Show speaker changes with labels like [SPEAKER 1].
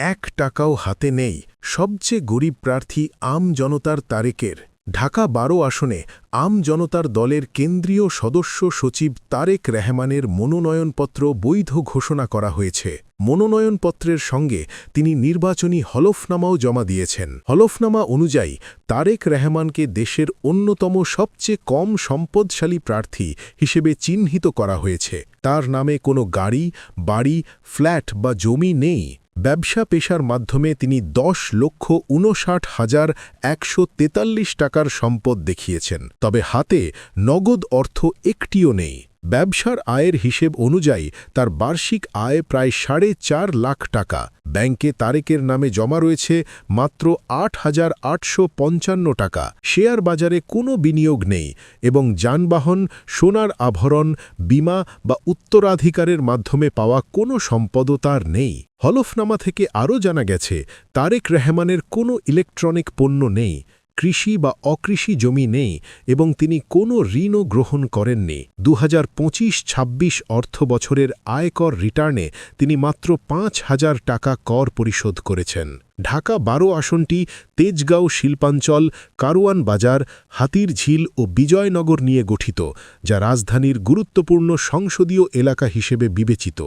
[SPEAKER 1] এক টাকাও হাতে নেই। সবচেয়ে গরিব প্রার্থী আম জনতার তারেকের। ঢাকা বারো আসনে আম জনতার দলের কেন্দ্রীয় সদস্য সচিব তারেক রেহমানের মনোনয়নপত্র বৈধ ঘোষণা করা হয়েছে। মনোনয়নপত্রের সঙ্গে তিনি নির্বাচনী হলফনামাও জমা দিয়েছেন। হলফনামা অনুযায়ী তারেক রেহমানকে দেশের অন্যতম সবচেয়ে কম সম্পদশালী প্রার্থী হিসেবে চিহ্নিত করা হয়েছে। তার নামে কোনো গাড়ি, বাড়ি, ফ্ল্যাট বা জমি নেই। ব্যবসা পেশার মাধ্যমে তিনি দশ লক্ষ ঊনষাট হাজার একশো তেতাল্লিশ টাকার সম্পদ দেখিয়েছেন। তবে হাতে নগদ অর্থ একটিও নেই। ব্যবসার আয়ের হিসেব অনুযায়ী তার বার্ষিক আয় প্রায় সাড়ে চার লাখ টাকা। ব্যাংকে তারেকের নামে জমা রয়েছে মাত্র আট হাজার আটশো পঞ্চান্ন টাকা। শেয়ার বাজারে কোনো বিনিয়োগ নেই এবং যানবাহন, সোনার আভরণ, বিমা বা উত্তরাধিকারের মাধ্যমে পাওয়া কোনো সম্পদও তার নেই। হলফনামা থেকে আরও জানা গেছে, তারেক রহমানের কোনো ইলেকট্রনিক পণ্য নেই। কৃষি বা অকৃষি জমি নেই এবং তিনি কোনো ঋণও গ্রহণ করেননি। দু হাজার পঁচিশ ছাব্বিশ অর্থ বছরের আয়কর রিটার্নে তিনি মাত্র পাঁচ হাজার টাকা কর পরিশোধ করেছেন। ঢাকা বারো আসনটি তেজগাঁও শিল্পাঞ্চল, কারওয়ান বাজার হাতির ঝিল ও বিজয়নগর নিয়ে গঠিত, যা রাজধানীর গুরুত্বপূর্ণ সংসদীয় এলাকা হিসেবে বিবেচিত।